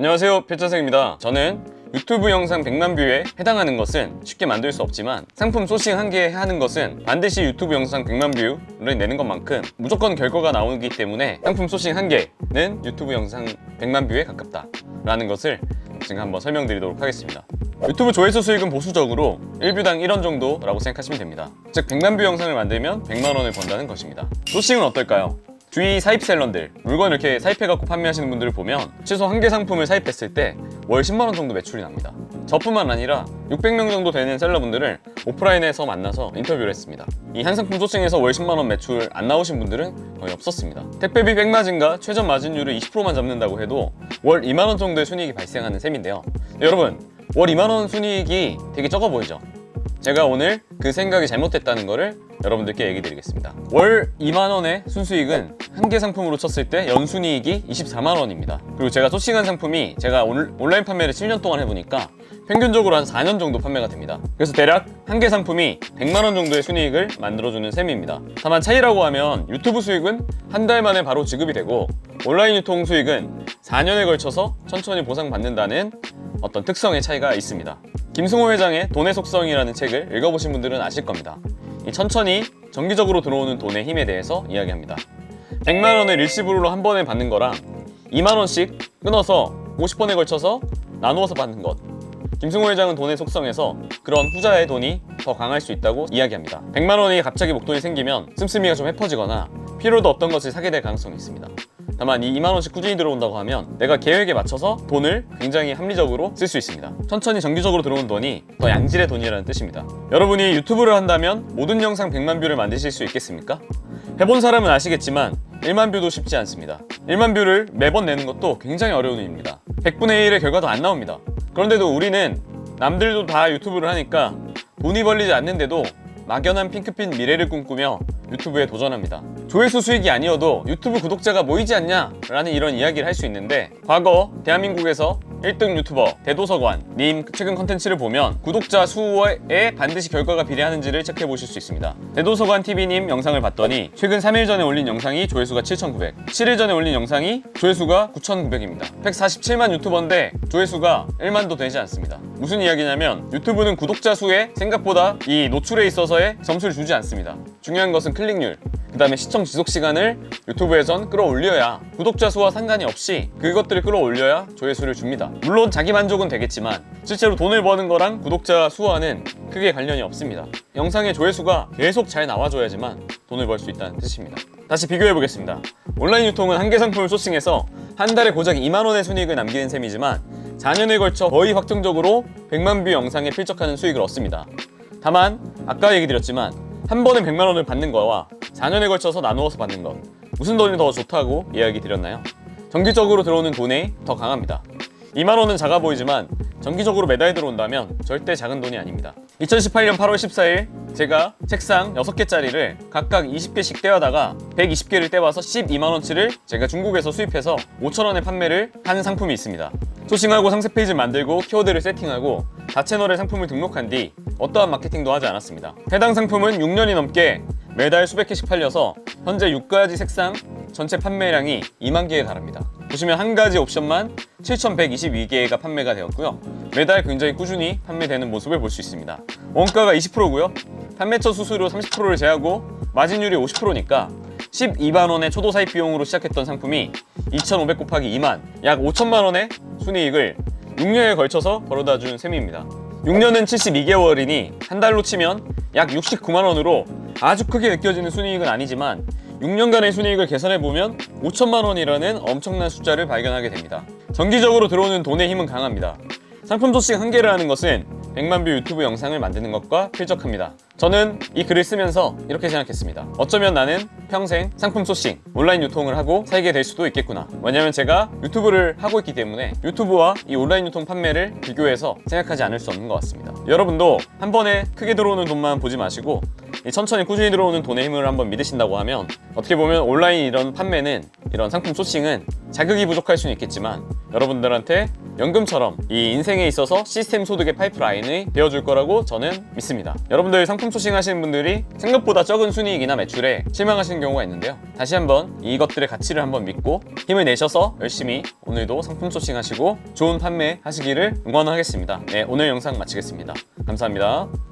안녕하세요 필자생입니다. 저는 유튜브 영상 100만 뷰에 해당하는 것은 쉽게 만들 수 없지만 상품 소싱 한개 하는 것은 반드시 유튜브 영상 100만 뷰를 내는 것만큼 무조건 결과가 나오기 때문에 상품 소싱 한 개는 유튜브 영상 100만 뷰에 가깝다 라는 것을 지금 한번 설명드리도록 하겠습니다. 유튜브 조회수 수익은 보수적으로 1뷰당 1원 정도라고 생각하시면 됩니다. 즉 100만 뷰 영상을 만들면 100만 원을 번다는 것입니다. 소싱은 어떨까요? 주위 사입셀러들 물건 이렇게 사입해갖고 판매하시는 분들을 보면 최소 한 개 상품을 사입했을 때 월 10만원 정도 매출이 납니다. 저뿐만 아니라 600명 정도 되는 셀러분들을 오프라인에서 만나서 인터뷰를 했습니다. 이 한 상품 소싱에서 월 10만원 매출 안 나오신 분들은 거의 없었습니다. 택배비 백마진과 최저 마진율을 20%만 잡는다고 해도 월 2만원 정도의 순이익이 발생하는 셈인데요. 여러분 월 2만원 순이익이 되게 적어 보이죠 제가 오늘 그 생각이 잘못됐다는 거를 여러분들께 얘기 드리겠습니다. 월 2만원의 순수익은 한 개 상품으로 쳤을 때 연순이익이 24만원입니다. 그리고 제가 소싱한 상품이 제가 온- 온라인 판매를 7년 동안 해보니까 평균적으로 한 4년 정도 판매가 됩니다. 그래서 대략 한 개 상품이 100만원 정도의 순이익을 만들어주는 셈입니다. 다만 차이라고 하면 유튜브 수익은 한 달 만에 바로 지급이 되고 온라인 유통 수익은 4년에 걸쳐서 천천히 보상받는다는 어떤 특성의 차이가 있습니다. 김승호 회장의 돈의 속성이라는 책을 읽어보신 분들은 아실 겁니다. 이 천천히 정기적으로 들어오는 돈의 힘에 대해서 이야기합니다. 100만 원을 일시불로 한 번에 받는 거랑 2만 원씩 끊어서 50번에 걸쳐서 나누어서 받는 것. 김승호 회장은 돈의 속성에서 그런 후자의 돈이 더 강할 수 있다고 이야기합니다. 100만 원이 갑자기 목돈이 생기면 씀씀이가 좀 해퍼지거나 필요도 없던 것을 사게 될 가능성이 있습니다. 다만 이 2만 원씩 꾸준히 들어온다고 하면 내가 계획에 맞춰서 돈을 굉장히 합리적으로 쓸 수 있습니다. 천천히 정기적으로 들어온 돈이 더 양질의 돈이라는 뜻입니다. 여러분이 유튜브를 한다면 모든 영상 100만 뷰를 만드실 수 있겠습니까? 해본 사람은 아시겠지만 1만 뷰도 쉽지 않습니다. 1만 뷰를 매번 내는 것도 굉장히 어려운 일입니다. 100분의 1의 결과도 안 나옵니다. 그런데도 우리는 남들도 다 유튜브를 하니까 돈이 벌리지 않는데도 막연한 핑크빛 미래를 꿈꾸며 유튜브에 도전합니다. 조회수 수익이 아니어도 유튜브 구독자가 모이지 않냐라는 이런 이야기를 할 수 있는데 과거 대한민국에서 1등 유튜버 대도서관 님 최근 컨텐츠를 보면 구독자 수에 반드시 결과가 비례하는지를 체크해 보실 수 있습니다. 대도서관 TV님 영상을 봤더니 최근 3일 전에 올린 영상이 조회수가 7,900, 7일 전에 올린 영상이 조회수가 9,900입니다. 147만 유튜버인데 조회수가 1만도 되지 않습니다. 무슨 이야기냐면 유튜브는 구독자 수에 생각보다 이 노출에 있어서의 점수를 주지 않습니다. 중요한 것은 클릭률, 그 다음에 시청 지속 시간을 유튜브에선 끌어올려야 구독자 수와 상관이 없이 그것들을 끌어올려야 조회수를 줍니다. 물론 자기 만족은 되겠지만 실제로 돈을 버는 거랑 구독자 수와는 크게 관련이 없습니다. 영상의 조회수가 계속 잘 나와줘야지만 돈을 벌 수 있다는 뜻입니다. 다시 비교해 보겠습니다. 온라인 유통은 한 개 상품을 소싱해서 한 달에 고작 2만 원의 순이익을 남기는 셈이지만 4년에 걸쳐 거의 확정적으로 100만 뷰 영상에 필적하는 수익을 얻습니다. 다만 아까 얘기 드렸지만 한 번에 100만 원을 받는 거와 4년에 걸쳐서 나누어서 받는 것 무슨 돈이 더 좋다고 이야기 드렸나요? 정기적으로 들어오는 돈이 더 강합니다. 2만 원은 작아 보이지만 정기적으로 매달 들어온다면 절대 작은 돈이 아닙니다. 2018년 8월 14일 제가 책상 6개짜리를 각각 20개씩 떼어다가 120개를 떼와서 12만 원치를 제가 중국에서 수입해서 5천 원에 판매를 한 상품이 있습니다. 소싱하고 상세 페이지를 만들고 키워드를 세팅하고 다 채널에 상품을 등록한 뒤 어떠한 마케팅도 하지 않았습니다. 해당 상품은 6년이 넘게 매달 수백 개씩 팔려서 현재 6가지 색상 전체 판매량이 2만 개에 달합니다. 보시면 한 가지 옵션만 7,122개가 판매가 되었고요. 매달 굉장히 꾸준히 판매되는 모습을 볼 수 있습니다. 원가가 20%고요. 판매처 수수료 30%를 제하고 마진율이 50%니까 12만 원의 초도 사입 비용으로 시작했던 상품이 2,500 곱하기 2만 약 5천만 원의 순이익을 6년에 걸쳐서 벌어다 준 셈입니다. 6년은 72개월이니 한 달로 치면 약 69만 원으로 아주 크게 느껴지는 순이익은 아니지만 6년간의 순이익을 계산해 보면 5천만 원이라는 엄청난 숫자를 발견하게 됩니다. 정기적으로 들어오는 돈의 힘은 강합니다. 상품 소싱 한 개를 하는 것은 100만 뷰 유튜브 영상을 만드는 것과 필적합니다. 저는 이 글을 쓰면서 이렇게 생각했습니다. 어쩌면 나는 평생 상품 소싱, 온라인 유통을 하고 살게 될 수도 있겠구나. 왜냐면 제가 유튜브를 하고 있기 때문에 유튜브와 이 온라인 유통 판매를 비교해서 생각하지 않을 수 없는 것 같습니다. 여러분도 한 번에 크게 들어오는 돈만 보지 마시고 이 천천히 꾸준히 들어오는 돈의 힘을 한번 믿으신다고 하면 어떻게 보면 온라인 이런 판매는 이런 상품 소싱은 자극이 부족할 수는 있겠지만 여러분들한테 연금처럼 이 인생에 있어서 시스템 소득의 파이프라인을 베어줄 거라고 저는 믿습니다. 여러분들 상품 소싱하시는 분들이 생각보다 적은 순이익이나 매출에 실망하시는 경우가 있는데요. 다시 한번 이것들의 가치를 한번 믿고 힘을 내셔서 열심히 오늘도 상품 소싱하시고 좋은 판매 하시기를 응원하겠습니다. 네, 오늘 영상 마치겠습니다. 감사합니다.